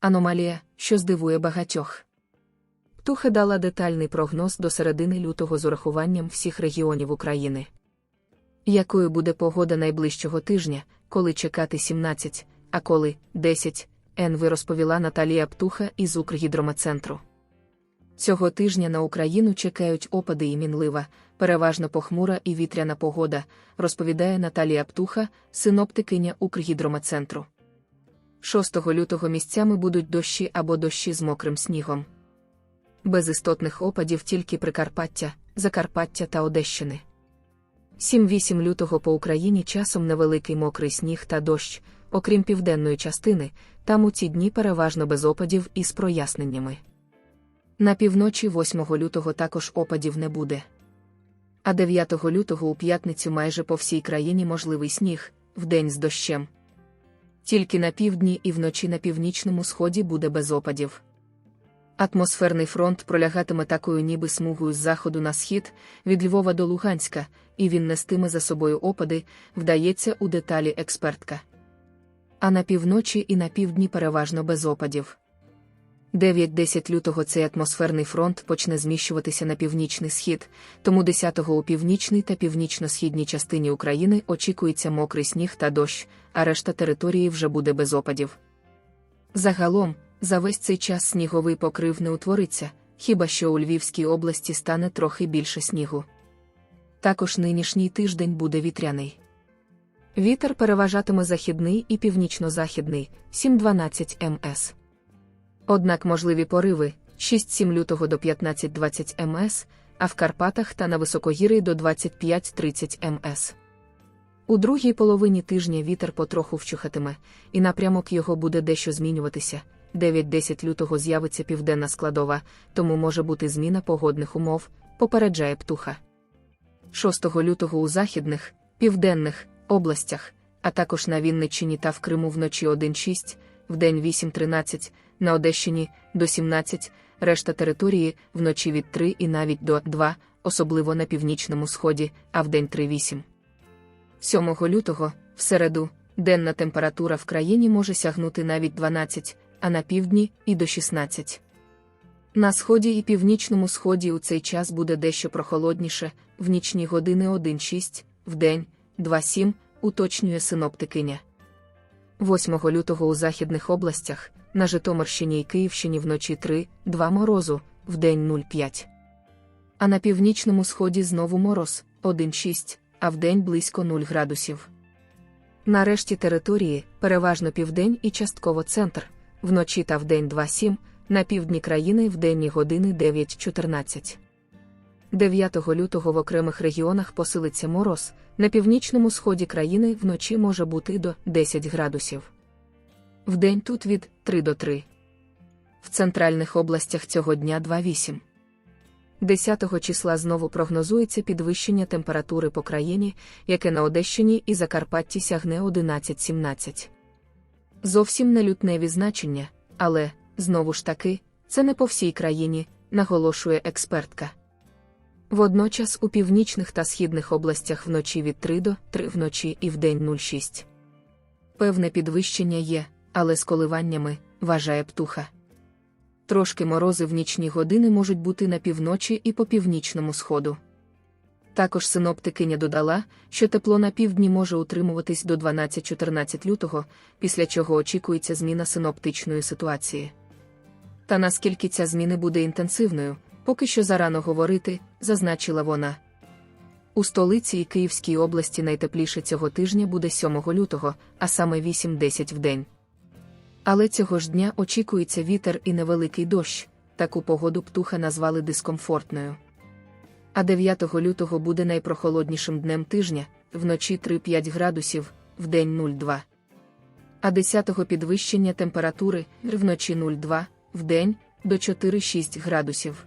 Аномалія, що здивує багатьох. Птуха дала детальний прогноз до середини лютого з урахуванням всіх регіонів України. Якою буде погода найближчого тижня, коли чекати 17, а коли 10, НВ розповіла Наталія Птуха із Укргідромецентру. Цього тижня на Україну чекають опади і мінлива, переважно похмура і вітряна погода, розповідає Наталія Птуха, синоптикиня Укргідромецентру. 6 лютого місцями будуть дощі або дощі з мокрим снігом. Без істотних опадів тільки Прикарпаття, Закарпаття та Одещини. 7-8 лютого по Україні часом невеликий мокрий сніг та дощ, окрім південної частини, там у ці дні переважно без опадів і з проясненнями. На півночі 8 лютого також опадів не буде. А 9 лютого у п'ятницю майже по всій країні можливий сніг, вдень з дощем. Тільки на півдні і вночі на північному сході буде без опадів. Атмосферний фронт пролягатиме такою ніби смугою з заходу на схід, від Львова до Луганська, і він нестиме за собою опади, вдається у деталі експертка. А на півночі і на півдні переважно без опадів. 9-10 лютого цей атмосферний фронт почне зміщуватися на північний схід, тому 10-го у північній та північно-східній частині України очікується мокрий сніг та дощ, а решта території вже буде без опадів. Загалом, за весь цей час сніговий покрив не утвориться, хіба що у Львівській області стане трохи більше снігу. Також нинішній тиждень буде вітряний. Вітер переважатиме західний і північно-західний 7-12 МС. Однак можливі пориви 6-7 лютого до 15-20 МС, а в Карпатах та на високогір'ї до 25-30 МС. У другій половині тижня вітер потроху вчухатиме, і напрямок його буде дещо змінюватися. 9-10 лютого з'явиться південна складова, тому може бути зміна погодних умов, попереджає птуха. 6 лютого у західних, південних областях, а також на Вінниччині та в Криму вночі 1-6, вдень 8-13, на Одещині до 17, решта території вночі від 3 і навіть до 2, особливо на північному сході, а вдень 3-8. 7 лютого, в середу, денна температура в країні може сягнути навіть 12, а на півдні і до 16. На сході і північному сході у цей час буде дещо прохолодніше, в нічні години 1-6, вдень 2-7, уточнює синоптикиня. 8 лютого у західних областях, на Житомирщині і Київщині вночі 3-2 морозу, вдень 0,5. А на північному сході знову мороз 1,6, а вдень близько 0 градусів. Нарешті території, переважно південь і частково центр, вночі та вдень 2,7, на півдні країни в денні години 9-14. 9 лютого в окремих регіонах посилиться мороз, на північному сході країни вночі може бути до 10 градусів. Вдень тут від 3 до 3. В центральних областях цього дня 2,8. 10 числа знову прогнозується підвищення температури по країні, яке на Одещині і Закарпатті сягне 11-17. Зовсім не лютневі значення, але, знову ж таки, це не по всій країні, наголошує експертка. Водночас у північних та східних областях вночі від 3 до 3 вночі і вдень 0,6. Певне підвищення є, але з коливаннями, вважає птуха. Трошки морози в нічні години можуть бути на півночі і по північному сходу. Також синоптикиня додала, що тепло на півдні може утримуватись до 12-14 лютого, після чого очікується зміна синоптичної ситуації. Та наскільки ця зміна буде інтенсивною, поки що зарано говорити, зазначила вона. У столиці і Київській області найтепліше цього тижня буде 7 лютого, а саме 8-10 в день. Але цього ж дня очікується вітер і невеликий дощ, таку погоду птуха назвали дискомфортною. А 9 лютого буде найпрохолоднішим днем тижня, вночі 3-5 градусів, вдень 0,2. А 10 підвищення температури вночі 0,2, вдень до 4-6 градусів.